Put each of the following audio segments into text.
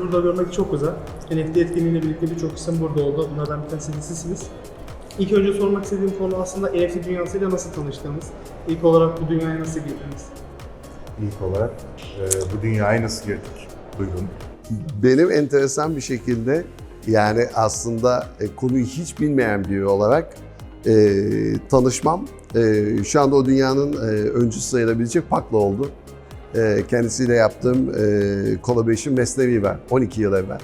burada görmek çok güzel. NFT etkinliğiyle birlikte birçok isim burada oldu. Bunlardan bir tanesi de sizsiniz. İlk önce sormak istediğim konu aslında NFT dünyasıyla nasıl tanıştınız? İlk olarak bu dünyaya nasıl girdiniz? İlk olarak e, bu dünyaya nasıl girdik? Buyurun. Benim enteresan bir şekilde yani aslında e, konuyu hiç bilmeyen biri olarak e, tanışmam e, şu anda o dünyanın e, öncüsü sayılabilecek Pak'la oldu. E, kendisiyle yaptığım e, collaboration mesleği var 12 yıl evvel.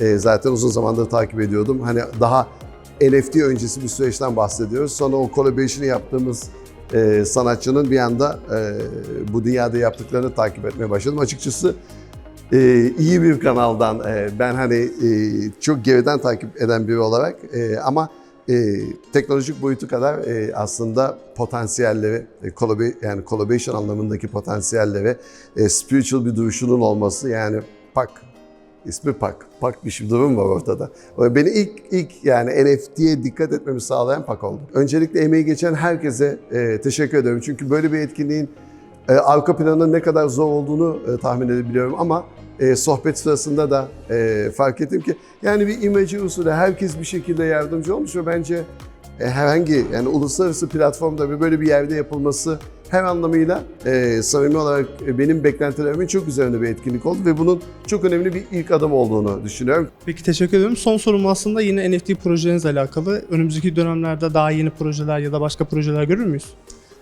E, zaten uzun zamandır takip ediyordum. Hani daha NFT öncesi bir süreçten bahsediyoruz. Sonra o collaboration'ı yaptığımız e, sanatçının bir anda e, bu dünyada yaptıklarını takip etmeye başladım. Açıkçası iyi bir kanaldan ben hani çok geriden takip eden biri olarak ama e, teknolojik boyutu kadar e, aslında potansiyelleri, e, collab- yani collaboration anlamındaki potansiyelleri, e, spiritual bir duruşunun olması yani Pak, ismi Pak, Pak bir şey- durum var ortada. Beni ilk ilk yani NFT'ye dikkat etmemi sağlayan Pak oldu. Öncelikle emeği geçen herkese e, teşekkür ediyorum çünkü böyle bir etkinliğin e, arka planının ne kadar zor olduğunu e, tahmin edebiliyorum ama e, sohbet sırasında da e, fark ettim ki yani bir imajı usulü herkes bir şekilde yardımcı olmuş ve bence e, herhangi yani uluslararası platformda ve böyle bir yerde yapılması her anlamıyla e, samimi olarak e, benim beklentilerimin çok üzerinde bir etkinlik oldu ve bunun çok önemli bir ilk adım olduğunu düşünüyorum. Peki teşekkür ederim. Son sorum aslında yine NFT projenizle alakalı. Önümüzdeki dönemlerde daha yeni projeler ya da başka projeler görür müyüz?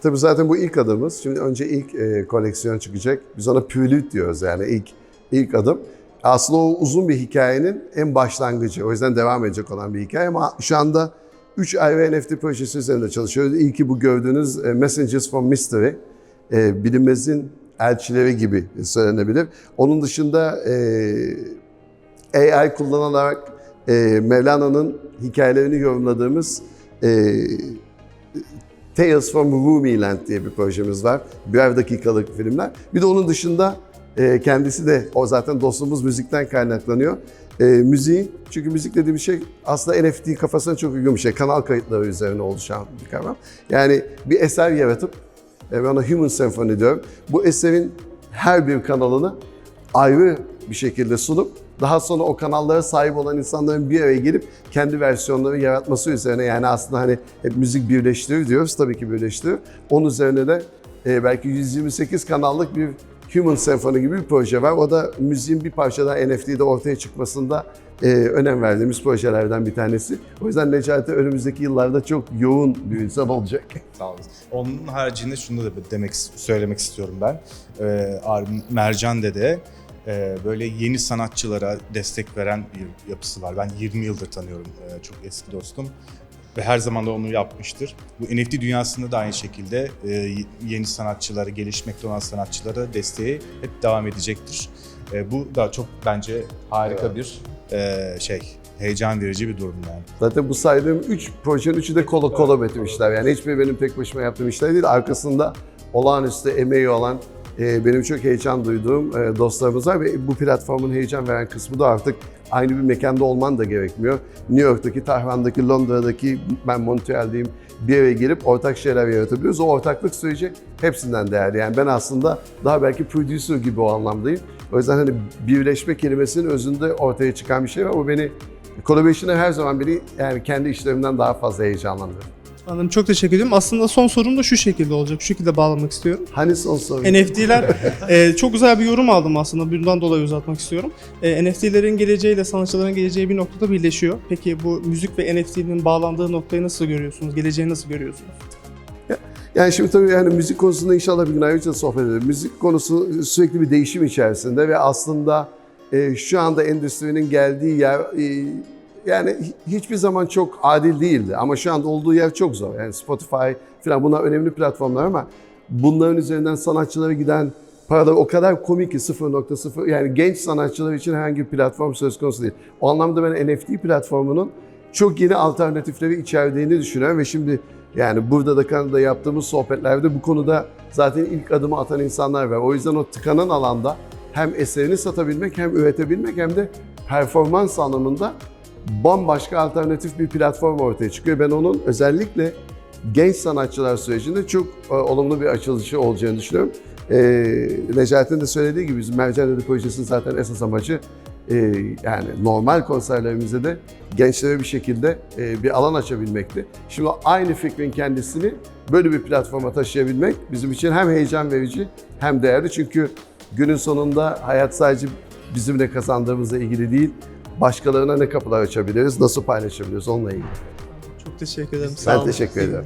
Tabii zaten bu ilk adımız. Şimdi önce ilk e, koleksiyon çıkacak. Biz ona prelude diyoruz yani ilk ilk adım. Aslında o uzun bir hikayenin en başlangıcı. O yüzden devam edecek olan bir hikaye ama şu anda 3 ayrı NFT projesi üzerinde çalışıyoruz. İlki bu gördüğünüz e, Messengers from Mystery. E, bilinmezin elçileri gibi söylenebilir. Onun dışında e, AI kullanarak Mevlana'nın hikayelerini yorumladığımız Tales from Rumi Land diye bir projemiz var. Birer dakikalık filmler. Bir de onun dışında e, kendisi de o zaten dostluğumuz müzikten kaynaklanıyor. E, müziğin, çünkü müzik dediğim şey aslında NFT kafasına çok uygun bir şey. Kanal kayıtları üzerine oluşan bir kavram. Yani bir eser yaratıp, e, ben ona Human Symphony diyorum. Bu eserin her bir kanalını ayrı bir şekilde sunup daha sonra o kanallara sahip olan insanların bir araya gelip kendi versiyonları yaratması üzerine yani aslında hani hep müzik birleştirir diyoruz tabii ki birleştirir. Onun üzerine de e, belki 128 kanallık bir Human Symphony gibi bir proje var. O da müziğin bir parçadan NFT'de ortaya çıkmasında e, önem verdiğimiz projelerden bir tanesi. O yüzden Necati önümüzdeki yıllarda çok yoğun bir insan olacak. Sağ olun. Onun haricinde şunu da demek söylemek istiyorum ben. Ee, Mercan Dede e, böyle yeni sanatçılara destek veren bir yapısı var. Ben 20 yıldır tanıyorum. e, çok eski dostum. Ve her zaman da onu yapmıştır. Bu NFT dünyasında da aynı şekilde e, yeni sanatçılara, gelişmekte olan sanatçılara desteği hep devam edecektir. E, bu da çok bence harika bir e, şey, heyecan verici bir durum yani. Zaten bu saydığım 3 projenin üçü de kola kola etmişler. Yani hiçbiri benim tek başıma yaptığım işler değil. Arkasında olağanüstü emeği olan, benim çok heyecan duyduğum e, dostlarımız var ve bu platformun heyecan veren kısmı da artık aynı bir mekanda olman da gerekmiyor. New York'taki, Tahran'daki, Londra'daki, ben Montreal'deyim bir araya gelip ortak şeyler yaratabiliyoruz. O ortaklık süreci hepsinden değerli. Yani ben aslında daha belki producer gibi o anlamdayım. O yüzden hani birleşme kelimesinin özünde ortaya çıkan bir şey var. Bu beni Collaboration'ı her zaman beni yani kendi işlerimden daha fazla heyecanlandırıyor. Anladım. Çok teşekkür ederim. Aslında son sorum da şu şekilde olacak. Şu şekilde bağlamak istiyorum. Hani son soru? NFT'ler e, çok güzel bir yorum aldım aslında. Bundan dolayı uzatmak istiyorum. E, NFT'lerin geleceğiyle sanatçıların geleceği bir noktada birleşiyor. Peki bu müzik ve NFT'nin bağlandığı noktayı nasıl görüyorsunuz? Geleceği nasıl görüyorsunuz? Yani şimdi tabii yani müzik konusunda inşallah bir gün ayrıca sohbet edelim. Müzik konusu sürekli bir değişim içerisinde ve aslında e, şu anda endüstrinin geldiği yer e, yani hi- hiçbir zaman çok adil değildi ama şu anda olduğu yer çok zor. Yani Spotify falan bunlar önemli platformlar ama bunların üzerinden sanatçılara giden paralar o kadar komik ki 0.0 yani genç sanatçılar için herhangi bir platform söz konusu değil. O anlamda ben NFT platformunun çok yeni alternatifleri içerdiğini düşünüyorum ve şimdi yani burada da Kanada'da yaptığımız sohbetlerde bu konuda zaten ilk adımı atan insanlar var. O yüzden o tıkanan alanda hem eserini satabilmek hem üretebilmek hem de performans anlamında bambaşka alternatif bir platform ortaya çıkıyor. Ben onun özellikle genç sanatçılar sürecinde çok e, olumlu bir açılışı olacağını düşünüyorum. E, Necati'nin de söylediği gibi bizim Mercan Dedi Projesi'nin zaten esas amacı e, yani normal konserlerimizde de gençlere bir şekilde e, bir alan açabilmekti. Şimdi aynı fikrin kendisini böyle bir platforma taşıyabilmek bizim için hem heyecan verici hem değerli. Çünkü günün sonunda hayat sadece bizim ne kazandığımızla ilgili değil, başkalarına ne kapılar açabiliriz, nasıl paylaşabiliriz onunla ilgili. Çok teşekkür ederim. Sağ Ben olun. teşekkür ederim.